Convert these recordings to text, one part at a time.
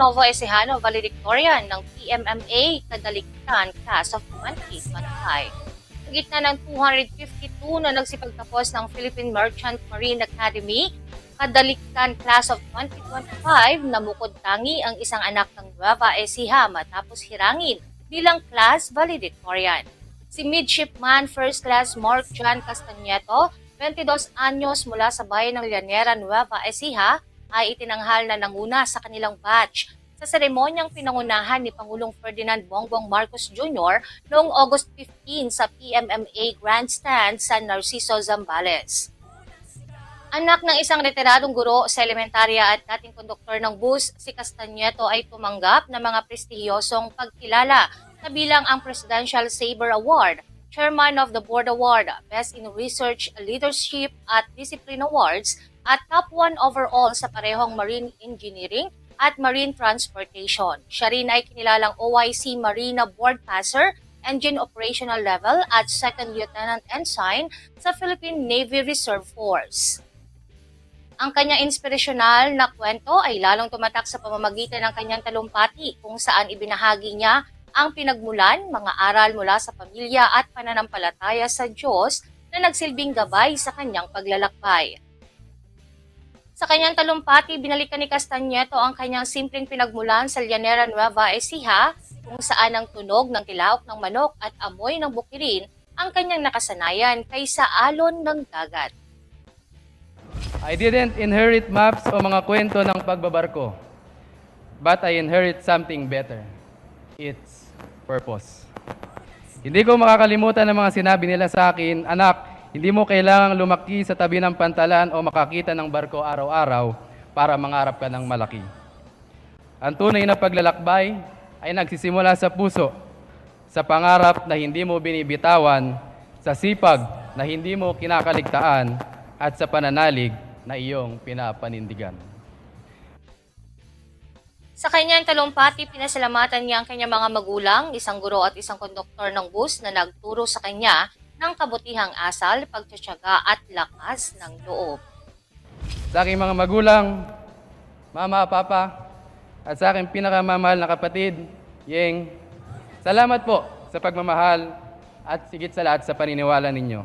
Novo Ecijano valedictorian ng PMMA Kadaliktan Class of 2025. Sa gitna ng 252 na nagsipagtapos ng Philippine Merchant Marine Academy, Kadaliktan Class of 2025 namukod tangi ang isang anak ng Nueva Ecija matapos hirangin bilang class valedictorian. Si Midshipman First Class Mark John Castañeto, 22 anyos mula sa bayan ng Llanera, Nueva Ecija, ay itinanghal na nanguna sa kanilang batch sa seremonyang pinangunahan ni Pangulong Ferdinand Bongbong Marcos Jr. noong August 15 sa PMMA Grandstand sa Narciso Zambales. Anak ng isang retiradong guro sa elementarya at dating konduktor ng bus, si Castañeto ay tumanggap ng mga prestihiyosong pagkilala kabilang ang Presidential Saber Award, Chairman of the Board Award, Best in Research, Leadership at Discipline Awards, at top 1 overall sa parehong Marine Engineering at Marine Transportation. Siya rin ay kinilalang OIC Marina Board Passer, Engine Operational Level at Second Lieutenant Ensign sa Philippine Navy Reserve Force. Ang kanyang inspirasyonal na kwento ay lalong tumatak sa pamamagitan ng kanyang talumpati kung saan ibinahagi niya ang pinagmulan, mga aral mula sa pamilya at pananampalataya sa Diyos na nagsilbing gabay sa kanyang paglalakbay. Sa kanyang talumpati, binalikan ni Castañeto ang kanyang simpleng pinagmulan sa Llanera Nueva Ecija kung saan ang tunog ng tilaok ng manok at amoy ng bukirin ang kanyang nakasanayan kaysa alon ng dagat. I didn't inherit maps o mga kwento ng pagbabarko, but I inherit something better. Its purpose. Hindi ko makakalimutan ang mga sinabi nila sa akin, anak, hindi mo kailangang lumaki sa tabi ng pantalan o makakita ng barko araw-araw para mangarap ka ng malaki. Ang tunay na paglalakbay ay nagsisimula sa puso, sa pangarap na hindi mo binibitawan, sa sipag na hindi mo kinakaligtaan, at sa pananalig na iyong pinapanindigan. Sa kanyang talumpati, pinasalamatan niya ang kanyang mga magulang, isang guro at isang konduktor ng bus na nagturo sa kanya ng kabutihang asal, pagtsatsaga at lakas ng loob. Sa aking mga magulang, mama, papa, at sa aking pinakamamahal na kapatid, Yeng, salamat po sa pagmamahal at sigit sa lahat sa paniniwala ninyo.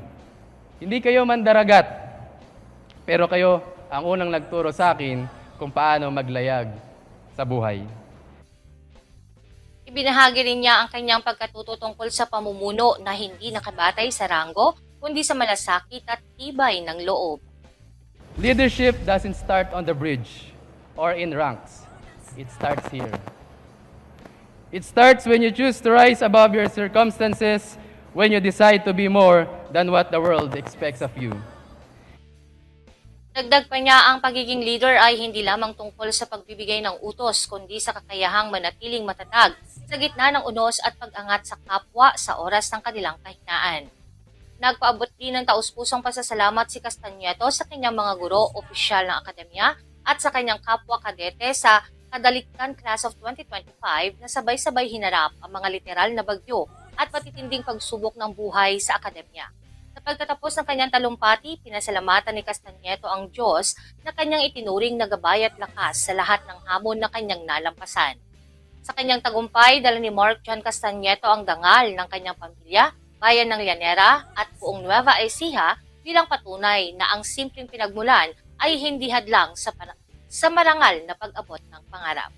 Hindi kayo mandaragat, pero kayo ang unang nagturo sa akin kung paano maglayag sa buhay. Ibinahagi rin niya ang kanyang pagkatuto tungkol sa pamumuno na hindi nakabatay sa ranggo, kundi sa malasakit at tibay ng loob. Leadership doesn't start on the bridge or in ranks. It starts here. It starts when you choose to rise above your circumstances, when you decide to be more than what the world expects of you. Dagdag pa niya ang pagiging leader ay hindi lamang tungkol sa pagbibigay ng utos, kundi sa kakayahang manatiling matatag sa gitna ng unos at pag-angat sa kapwa sa oras ng kanilang kahinaan. Nagpaabot din ng taus-pusong pasasalamat si Castañeto sa kanyang mga guro, opisyal ng akademya at sa kanyang kapwa kadete sa Kadaliktan Class of 2025 na sabay-sabay hinarap ang mga literal na bagyo at patitinding pagsubok ng buhay sa akademya. Sa pagtatapos ng kanyang talumpati, pinasalamatan ni Castañeto ang Diyos na kanyang itinuring na gabay at lakas sa lahat ng hamon na kanyang nalampasan. Sa kanyang tagumpay, dala ni Mark John Castañeto ang dangal ng kanyang pamilya, bayan ng Llanera at buong Nueva Ecija bilang patunay na ang simpleng pinagmulan ay hindi hadlang sa, sa marangal na pag-abot ng pangarap.